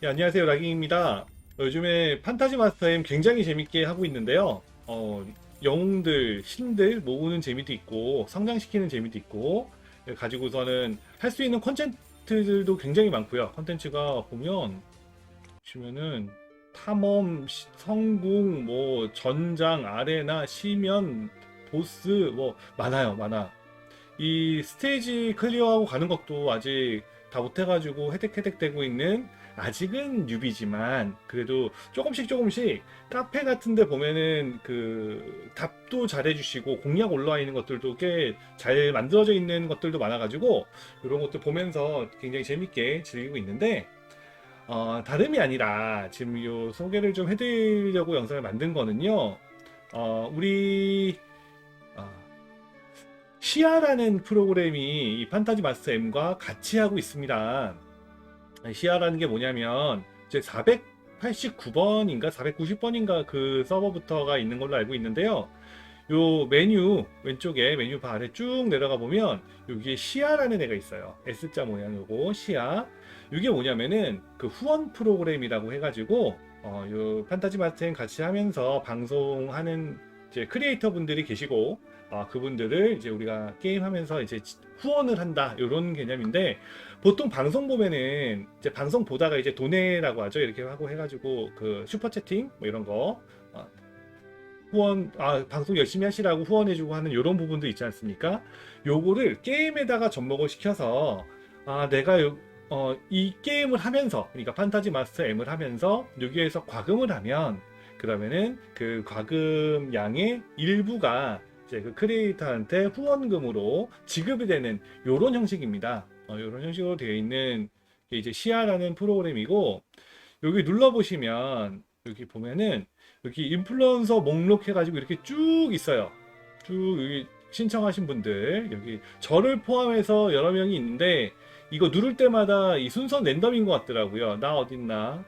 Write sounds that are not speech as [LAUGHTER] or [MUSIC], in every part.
네, 안녕하세요 라깅입니다. 요즘에 판타지 마스터엠 굉장히 재밌게 하고 있는데요. 어, 영웅들, 신들 모으는 재미도 있고 성장시키는 재미도 있고 예, 가지고서는 할 수 있는 콘텐츠들도 굉장히 많고요. 콘텐츠가 보면 보시면은 탐험, 시- 성궁, 뭐 전장, 아레나, 시면, 보스 뭐 많아요, 많아. 이 스테이지 클리어하고 가는 것도 아직 다 못해가지고 헤득헤득 되고 있는 아직은 뉴비지만 그래도 조금씩 조금씩 카페 같은데 보면은 그 답도 잘해주시고 공략 올라와 있는 것들도 꽤 잘 만들어져 있는 것들도 많아가지고 이런 것들 보면서 굉장히 재밌게 즐기고 있는데 어, 다름이 아니라 지금 요 소개를 좀 해드리려고 영상을 만든 거는요 어, 우리 어, 시아라는 프로그램이 이 판타지 마스터 M과 같이 하고 있습니다. 시아라는 게 뭐냐면 이제 489번인가 490번인가 그 서버부터가 있는 걸로 알고 있는데요. 요 메뉴 왼쪽에 메뉴 바 아래 쭉 내려가 보면 여기에 시아라는 애가 있어요. S자 모양 요거 시아. 이게 뭐냐면은 그 후원 프로그램이라고 해가지고 어, 요 판타지 마스터랑 같이 하면서 방송하는 이제 크리에이터 분들이 계시고 아, 그분들을 이제 우리가 게임하면서 이제 후원을 한다 이런 개념인데 보통 방송 보면은 이제 방송 보다가 이제 도네라고 하죠 이렇게 하고 해가지고 그 슈퍼 채팅 뭐 이런 거 어, 후원 아 방송 열심히 하시라고 후원해주고 하는 이런 부분도 있지 않습니까? 요거를 게임에다가 접목을 시켜서 아 내가 요, 어, 이 게임을 하면서 그러니까 판타지 마스터 M을 하면서 여기에서 과금을 하면 그러면은 그 과금 양의 일부가 이제 그 크리에이터한테 후원금으로 지급이 되는 요런 형식입니다. 어, 이런 형식으로 되어 있는 게 이제 시아라는 프로그램이고 여기 눌러 보시면 여기 보면은 여기 인플루언서 목록 해가지고 이렇게 쭉 있어요. 쭉 여기 신청하신 분들 여기 저를 포함해서 여러 명이 있는데 이거 누를 때마다 이 순서 랜덤인 것 같더라고요. 나 어딨나?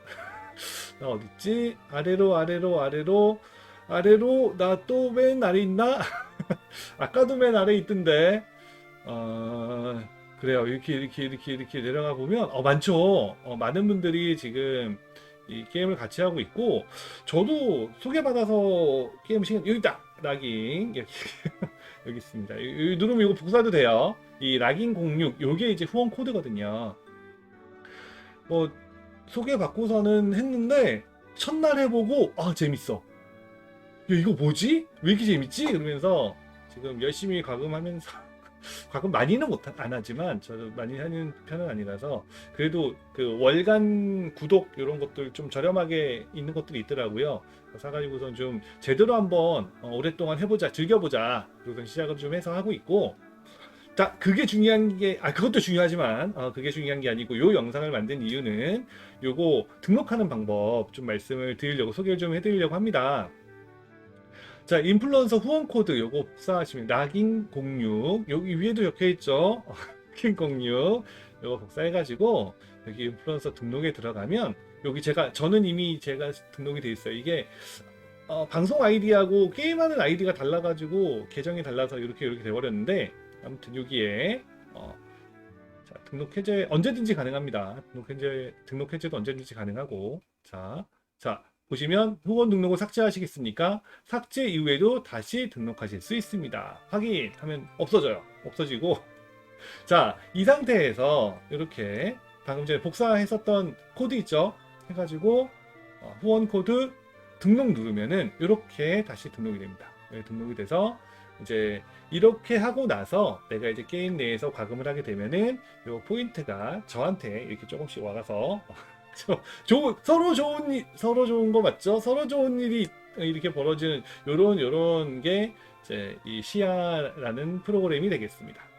나 어딨지? 아래로 아래로 아래로 아래로 나 또 맨 아래 있나? [LAUGHS] 아까도 맨 아래 있던데. 어, 그래요. 이렇게 이렇게 이렇게 이렇게 내려가 보면 어 많죠. 어, 많은 분들이 지금 이 게임을 같이 하고 있고 저도 소개받아서 게임 시간 여기 있다. 락인 여기 [LAUGHS] 여기 있습니다. 여기 누르면 이거 복사도 돼요. 이 락인 06 요게 이제 후원 코드거든요. 뭐 소개 받고서는 했는데 첫날 해보고 아 재밌어. 야 이거 뭐지? 왜 이렇게 재밌지? 이러면서 지금 열심히 과금하면서 [LAUGHS] 과금 많이는 못안 하지만 저도 많이 하는 편은 아니라서 그래도 그 월간 구독 이런 것들 좀 저렴하게 있는 것들이 있더라고요. 사가지고선 좀 제대로 한번 어, 오랫동안 해보자, 즐겨보자. 그래서 시작을 좀 해서 하고 있고. 자, 그게 중요한 게, 아, 그것도 중요하지만, 어, 그게 중요한 게 아니고, 요 영상을 만든 이유는 요거 등록하는 방법 좀 말씀을 드리려고 소개를 좀 해드리려고 합니다. 자, 인플루언서 후원 코드 요거 복사하시면 락인06 여기 위에도 적혀 있죠. [LAUGHS] 락인06 요거 복사해가지고 여기 인플루언서 등록에 들어가면 여기 제가 저는 이미 제가 등록이 돼 있어요. 이게 어, 방송 아이디하고 게임하는 아이디가 달라가지고 계정이 달라서 이렇게 이렇게 돼버렸는데 아무튼 여기에 어, 자, 등록 해제 언제든지 가능합니다. 등록 해제 등록 해제도 언제든지 가능하고 자, 자 보시면 후원 등록을 삭제하시겠습니까? 삭제 이후에도 다시 등록하실 수 있습니다. 확인하면 없어져요. 없어지고 자, 이 상태에서 이렇게 방금 전에 복사했었던 코드 있죠? 해가지고 어, 후원 코드 등록 누르면은 이렇게 다시 등록이 됩니다. 네, 등록이 돼서 이제 이렇게 하고 나서 내가 이제 게임 내에서 과금을 하게 되면은 요 포인트가 저한테 이렇게 조금씩 와가서 [LAUGHS] 저, 좋은 서로 좋은 일, 서로 좋은 거 맞죠? 서로 좋은 일이 이렇게 벌어지는 요런 요런 게 이제 이 시야라는 프로그램이 되겠습니다.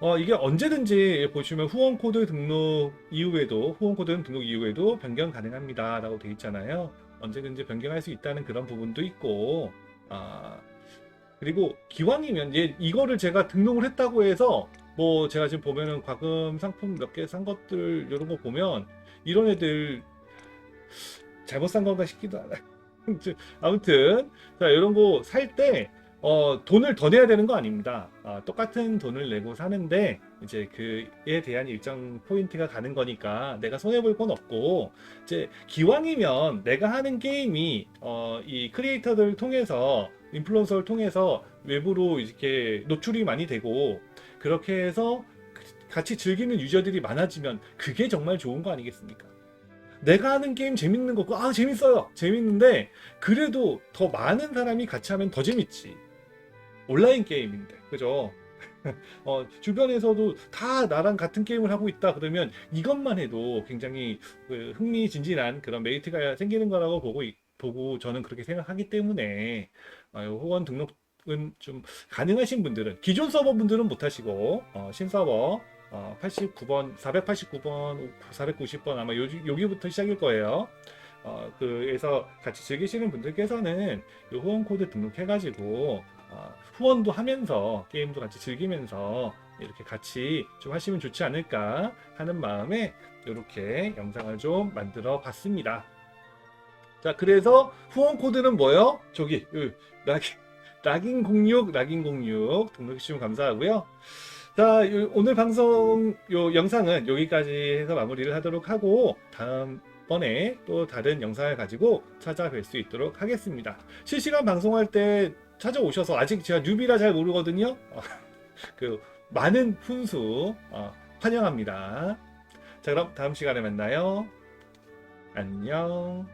어, 이게 언제든지 보시면 후원 코드 등록 이후에도 후원 코드 등록 이후에도 변경 가능합니다 라고 돼 있잖아요. 언제든지 변경할 수 있다는 그런 부분도 있고 아 그리고 기왕이면 얘 이거를 제가 등록을 했다고 해서 뭐 제가 지금 보면은 과금 상품 몇 개 산 것들 이런 거 보면 이런 애들 잘못 산 건가 싶기도 하다. [LAUGHS] 아무튼 자 이런 거 살 때 어, 돈을 더 내야 되는 거 아닙니다. 아, 똑같은 돈을 내고 사는데 이제 그에 대한 일정 포인트가 가는 거니까 내가 손해 볼 건 없고 이제 기왕이면 내가 하는 게임이 어, 이 크리에이터들 통해서 인플루언서를 통해서 외부로 이렇게 노출이 많이 되고 그렇게 해서 같이 즐기는 유저들이 많아지면 그게 정말 좋은 거 아니겠습니까? 내가 하는 게임 재밌는 거고 아 재밌어요 재밌는데 그래도 더 많은 사람이 같이 하면 더 재밌지 온라인 게임인데 그죠 [LAUGHS] 어, 주변에서도 다 나랑 같은 게임을 하고 있다 그러면 이것만 해도 굉장히 그 흥미진진한 그런 메리트가 생기는 거라고 보고 있- 보고 저는 그렇게 생각하기 때문에 어, 후원 등록은 좀 가능하신 분들은 기존 서버 분들은 못 하시고 어, 신서버 어, 89번, 489번, 490번 아마 요, 여기부터 시작일 거예요. 어, 그래서 같이 즐기시는 분들께서는 요 후원 코드 등록해가지고 어, 후원도 하면서 게임도 같이 즐기면서 이렇게 같이 좀 하시면 좋지 않을까 하는 마음에 이렇게 영상을 좀 만들어 봤습니다. 자, 그래서 후원 코드는 뭐요? 저기, 요, 락인, 락인 06, 락인 06 등록해주시면 감사하고요. 자, 요- 오늘 방송 요 영상은 여기까지 해서 마무리를 하도록 하고 다음 번에 또 다른 영상을 가지고 찾아뵐 수 있도록 하겠습니다. 실시간 방송할 때 찾아오셔서 아직 제가 뉴비라 잘 모르거든요. 어, [LAUGHS] 그 많은 훈수 어, 환영합니다. 자, 그럼 다음 시간에 만나요. 안녕.